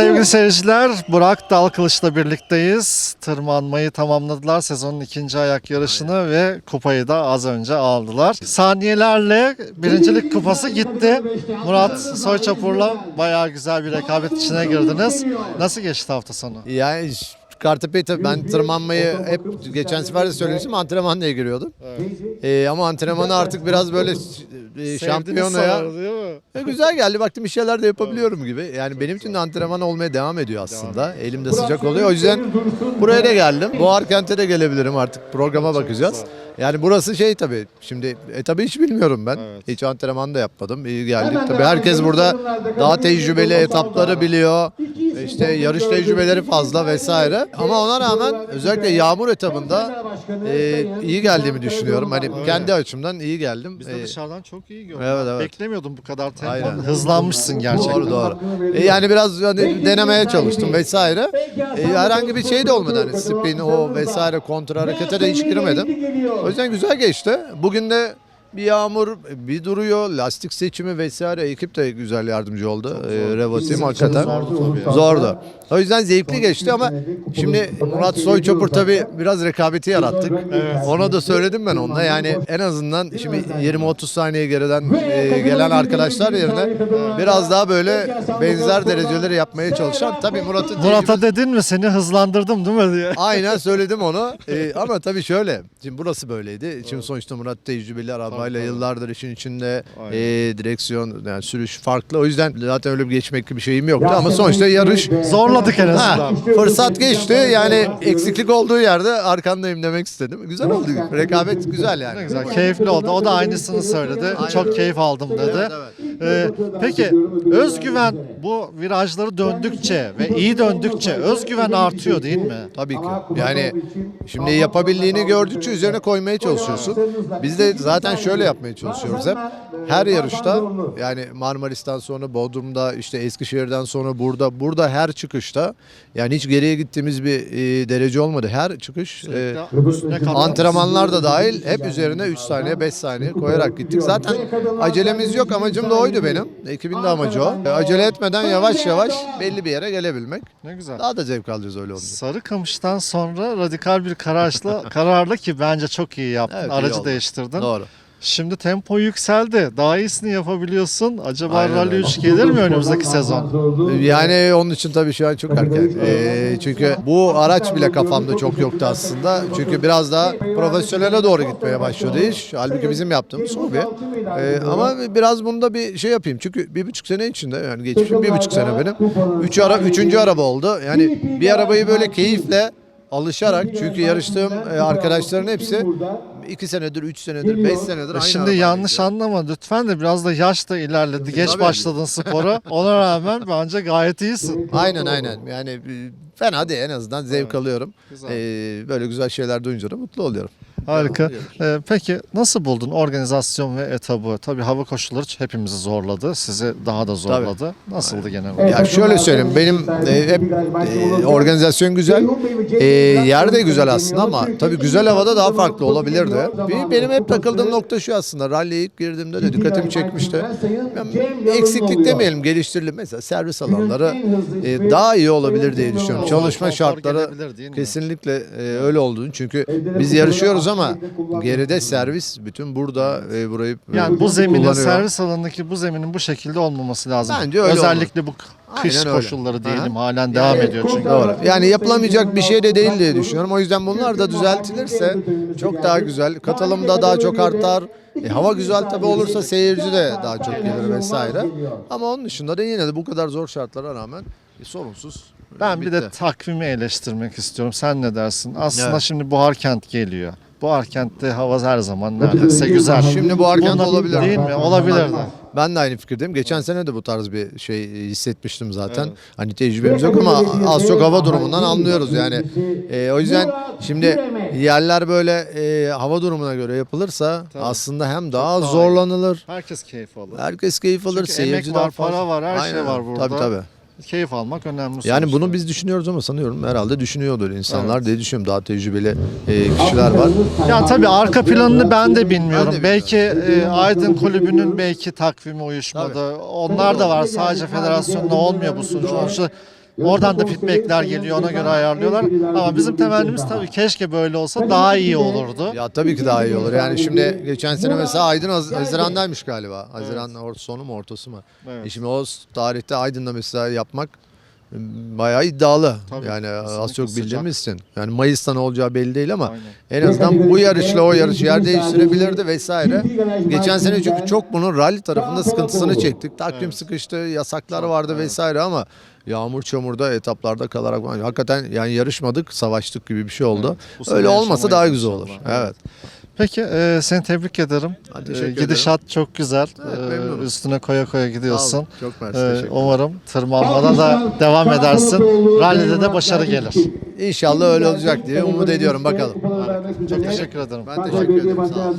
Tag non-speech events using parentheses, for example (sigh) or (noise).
sevgili seyirciler. Burak Dalkılıç'la birlikteyiz. Tırmanmayı tamamladılar sezonun ikinci ayak yarışını ve kupayı da az önce aldılar. Saniyelerle birincilik kupası gitti. Murat Soyçapur'la bayağı güzel bir rekabet içine girdiniz. Nasıl geçti hafta sonu? Yani Kartepe'yi tabii ben tırmanmayı hep geçen sefer de söylemiştim antrenman diye giriyordum. Ee, ama antrenmanı artık biraz böyle (laughs) e, şampiyonaya sanırım, değil mi? E, güzel geldi. Baktım bir şeyler de yapabiliyorum gibi. Yani benim için de antrenman olmaya devam ediyor aslında. Elimde sıcak oluyor. O yüzden buraya da geldim. Boğar kente de gelebilirim artık. Programa bakacağız. Yani burası şey tabii. Şimdi e, tabii hiç bilmiyorum ben. Hiç antrenman da yapmadım. İyi geldik. Tabii herkes burada daha tecrübeli etapları biliyor. İşte yarış tecrübeleri fazla vesaire. Ama ona rağmen özellikle yağmur etabında e, iyi geldiğimi düşünüyorum. Hani kendi açımdan iyi geldim. Biz de E, dışarıdan çok iyi gördük. Evet, evet. Beklemiyordum bu kadar tempo. Aynen. (laughs) Hızlanmışsın gerçekten. Doğru doğru. E, yani biraz hani denemeye çalıştım vesaire. E, herhangi bir şey de olmadı hani spin o vesaire kontra harekete de hiç girmedim. O yüzden güzel geçti. Bugün de bir yağmur bir duruyor. Lastik seçimi vesaire ekip de güzel yardımcı oldu. E, Revo Team hakikaten. zordu. O yüzden zevkli geçti ama şimdi Murat Soyçopur tabii biraz rekabeti yarattık. Ona da söyledim ben onda. Yani en azından şimdi 20-30 saniye geriden e, gelen arkadaşlar yerine biraz daha böyle benzer dereceleri yapmaya çalışan tabii Murat'ın Murat'a dedin mi seni hızlandırdım değil mi diye. (laughs) Aynen söyledim onu. Ee, ama tabii şöyle. Şimdi burası böyleydi. Şimdi sonuçta Murat tecrübeli arabayla yıllardır işin içinde Aynen. ee, direksiyon yani sürüş farklı. O yüzden zaten öyle bir geçmek gibi bir şeyim yoktu ama sonuçta yarış Zorladık en Ha, azından. fırsat geçti. Yani eksiklik olduğu yerde arkandayım demek istedim. Güzel oldu. Rekabet güzel yani. Ne güzel, keyifli oldu. O da aynısını söyledi. Çok keyif aldım dedi. Evet, Ee, peki özgüven bu virajları döndükçe ve iyi döndükçe özgüven artıyor değil mi? Tabii ki. Yani şimdi yapabildiğini gördükçe üzerine koymaya çalışıyorsun. Biz de zaten şöyle yapmaya çalışıyoruz hep. Her yarışta yani Marmaris'ten sonra Bodrum'da işte Eskişehir'den sonra burada burada her çıkışta yani hiç geriye gittiğimiz bir e, derece olmadı. Her çıkış e. Antrenmanlar da dahil hep üzerine 3 saniye 5 saniye koyarak gittik. Zaten acelemiz yok amacım da oydu benim. Ekibin de amacı o. E, Acele etmeden yavaş yavaş belli bir yere gelebilmek. Ne güzel. Daha da zevk alacağız öyle olunca. Sarıkamış'tan sonra radikal bir kararla, (laughs) kararla ki bence çok iyi yaptın. Evet, iyi Aracı oldu. değiştirdin. Doğru. Şimdi tempo yükseldi. Daha iyisini yapabiliyorsun. Acaba Aynen Rally öyle. 3 gelir mi önümüzdeki sezon? Yani onun için tabii şu an çok erken. Ee, çünkü bu araç bile kafamda çok yoktu aslında. Çünkü biraz daha profesyonele doğru gitmeye başladı iş. Halbuki bizim yaptığımız hobi. Ee, ama biraz bunda bir şey yapayım. Çünkü bir buçuk sene içinde yani geçmişim bir buçuk sene benim. Üç ara, üçüncü araba oldu. Yani bir arabayı böyle keyifle alışarak çünkü yarıştığım e, arkadaşların hepsi iki senedir, üç senedir, beş senedir aynı Şimdi arabayla yanlış gidiyor. anlama lütfen de biraz da yaş da ilerledi. Geç Tabii. başladın spora. Ona rağmen bence gayet iyisin. (laughs) Aynen aynen. Yani e, fena değil en azından zevk alıyorum. Güzel. Ee, böyle güzel şeyler duyunca da mutlu oluyorum. Harika. Ee, peki nasıl buldun organizasyon ve etabı? Tabii hava koşulları hepimizi zorladı. Sizi daha da zorladı. Nasıldı genel olarak? Ya şöyle söyleyeyim benim e, hep e, organizasyon güzel. E, yer de güzel aslında ama tabii güzel havada daha farklı olabilirdi. Bir- Benim hep takıldığım nokta şu aslında. Rally'ye ilk girdiğimde de dikkatimi çekmişti. Yani eksiklik demeyelim geliştirilir. Mesela servis alanları e, daha iyi olabilir diye düşünüyorum. Çalışma Konfor şartları gelebilir değil mi? kesinlikle e, öyle olduğunu. Çünkü biz yarışıyoruz ama geride servis bütün burada e, burayı e, Yani bu zeminin kullanıyor. servis alanındaki bu zeminin bu şekilde olmaması lazım. Bence öyle Özellikle bu kış Aynen öyle. koşulları diyelim Aha. halen devam ediyor çünkü. Doğru. Yani yapılamayacak bir şey de değil diye düşünüyorum. O yüzden bunlar da düzeltilirse çok daha güzel. Katılım da daha çok artar. E, hava güzel tabi olursa seyirci de daha çok gelir vesaire. Ama onun dışında da yine de bu kadar zor şartlara rağmen e, sorunsuz. Ben bir de takvimi eleştirmek istiyorum. Sen ne dersin? Aslında Evet. şimdi Buhar Kent geliyor. Buhar Kent'te hava her zaman neredeyse güzel. Şimdi Buhar Kent Bunlar- olabilir. Değil mi? Olabilirdi. Ben de aynı fikirdeyim. Geçen sene de bu tarz bir şey hissetmiştim zaten. Hani tecrübemiz yok ama az çok hava durumundan anlıyoruz yani. E, o yüzden şimdi yerler böyle e, hava durumuna göre yapılırsa aslında hem daha az zorlanılır. Herkes keyif alır. Herkes keyif alır. Çünkü seyirci emek var, para var, her şey var burada. Tabii tabii. Keyif almak önemli. Yani sonuçta. bunu biz düşünüyoruz ama sanıyorum herhalde düşünüyordur insanlar diye düşünüyorum. Daha tecrübeli e, kişiler var. Ya tabii arka planını ben de bilmiyorum. Ben de belki e, Aydın Kulübü'nün belki takvimi uyuşmadı. Onlar da var. Sadece federasyonla olmuyor bu sonuç. Sonuçta Oradan da feedbackler geliyor ona göre ayarlıyorlar. Ama bizim temennimiz tabii keşke böyle olsa daha iyi olurdu. Ya tabii ki daha iyi olur. Yani şimdi geçen sene mesela Aydın Haz- Haziran'daymış galiba. Haziran or- sonu mu ortası mı? Evet. E şimdi o tarihte Aydın'da mesela yapmak bayağı iddialı. Tabii, yani az kesinlikle çok bildiğimizsin. Yani Mayıs'ta ne olacağı belli değil ama Aynen. en azından bu yarışla o yarış yer değiştirebilirdi vesaire. Geçen sene çünkü çok bunun rally tarafında sıkıntısını çektik. Takvim sıkıştı, yasaklar vardı vesaire ama yağmur çamurda etaplarda kalarak hakikaten yani yarışmadık, savaştık gibi bir şey oldu. Sene Öyle olmasa daha güzel olur. inşallah. Evet. Peki e, seni tebrik ederim. Ha, E, teşekkür ederim. gidişat çok güzel. Evet, E, üstüne koya koya Sağ gidiyorsun. olun. Çok mersi. E, teşekkür ederim. umarım tırmanmada da devam edersin. Rallide de başarı gelir. İnşallah öyle olacak diye umut ediyorum bakalım. Çok teşekkür ederim. Ben teşekkür ederim. Sağ olun.